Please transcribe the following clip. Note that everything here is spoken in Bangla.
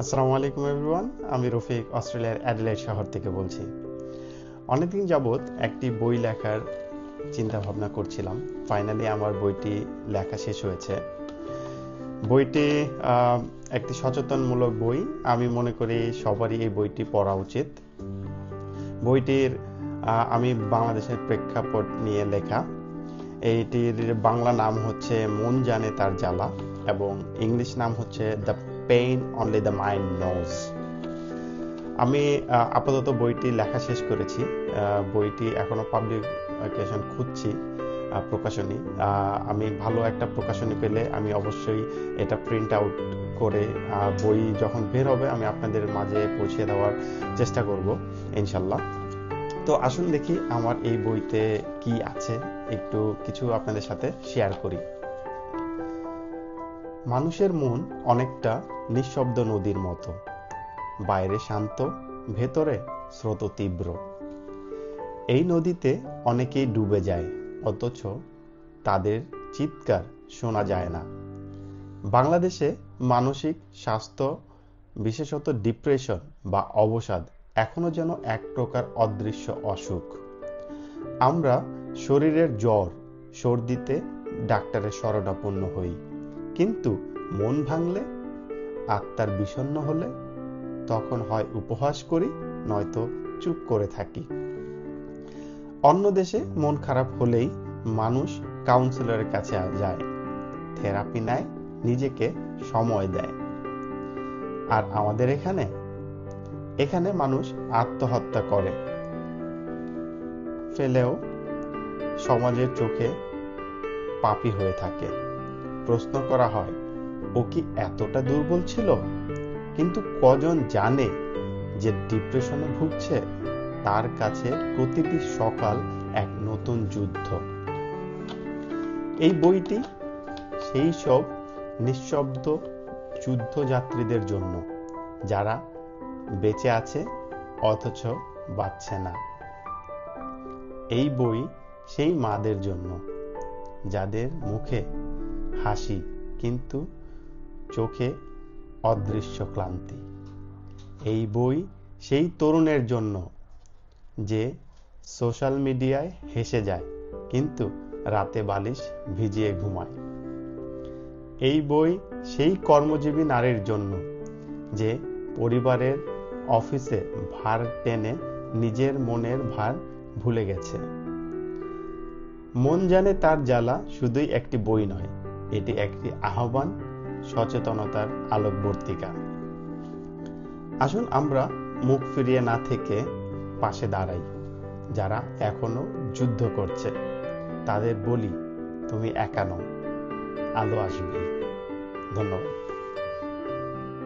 আসসালামু আলাইকুম এভরিওয়ান আমি রফিক, অস্ট্রেলিয়ার অ্যাডিলেড শহর থেকে বলছি। অনেকদিন যাবৎ একটি বই লেখার চিন্তা ভাবনা করছিলাম। ফাইনালি আমার বইটি লেখা শেষ হয়েছে। বইটি একটি সচেতনমূলক বই। আমি মনে করি সবারই এই বইটি পড়া উচিত। বইটির আমি বাংলাদেশের প্রেক্ষাপট নিয়ে লেখা। এইটির বাংলা নাম হচ্ছে মন জানে তার জ্বালা এবং ইংলিশ নাম হচ্ছে the pain only the mind knows আমি আপাতত বইটি লেখা শেষ করেছি। বইটি এখনও পাবলিকেশন খুঁজছি প্রকাশনী। আমি ভালো একটা প্রকাশনী পেলে আমি অবশ্যই এটা প্রিন্ট আউট করে বই যখন বের হবে আমি আপনাদের মাঝে পৌঁছে দেওয়ার চেষ্টা করব ইনশাল্লাহ তো আসুন দেখি আমার এই বইতে কি আছে। একটু কিছু আপনাদের সাথে শেয়ার করি। মানুষের মন অনেকটা নিঃশব্দ নদীর মতো। বাইরে শান্ত, ভেতরে স্রোত তীব্র। এই নদীতে অনেকেই ডুবে যায়, অথচ তাদের চিৎকার শোনা যায় না। বাংলাদেশে মানসিক স্বাস্থ্য, বিশেষত ডিপ্রেশন বা অবসাদ এখনও যেন এক প্রকার অদৃশ্য অসুখ। আমরা শরীরের জ্বর, সর্দিতে ডাক্তারের শরণাপন্ন হই। কিন্তু মন ভাঙলে, আত্মার বিষণ্ণ হলে তখন হয় উপহাস করি, নয়তো চুপ করে থাকি। অন্য দেশে মন খারাপ হলেই মানুষ কাউন্সিলরের কাছে যায় থেরাপি নেয়, নিজেকে সময় দেয়। আর আমাদের এখানে? এখানে মানুষ আত্মহত্যা করে। ফেলেও সমাজের চোখে পাপি হয়ে থাকে। প্রশ্ন করা হয়, ও কি এতটা দুর্বল ছিল? কিন্তু কজন জানে যে ডিপ্রেশনে ভুগছে? তার কাছে প্রতিটি সকাল এক নতুন যুদ্ধ। এই বইটি সেই সব নিঃশব্দ যুদ্ধযাত্রীদের জন্য, যারা বেঁচে আছে অথচ বাঁচছে না। এই বই সেই মাদের জন্য, যাদের মুখে হাসি, কিন্তু চোখে অদৃশ্য ক্লান্তি। এই বই সেই তরুণের জন্য যে সোশ্যাল মিডিয়ায় হেসে যায়, কিন্তু রাতে বালিশ ভিজিয়ে ঘুমায়। এই বই সেই কর্মজীবী নারীর জন্য যে পরিবারের অফিসে ভার টেনে নিজের মনের ভার ভুলে গেছে। মন জানে তার জ্বালা শুধুই একটি বই নয় এটি একটি আহ্বান, সচেতনতার আলোকবর্তিকা। আসুন আমরা মুখ ফিরিয়ে না থেকে পাশে দাঁড়াই, যারা এখনও যুদ্ধ করছে। তাদের বলি, তুমি একা নও, আলো আসবে ধন্যবাদ।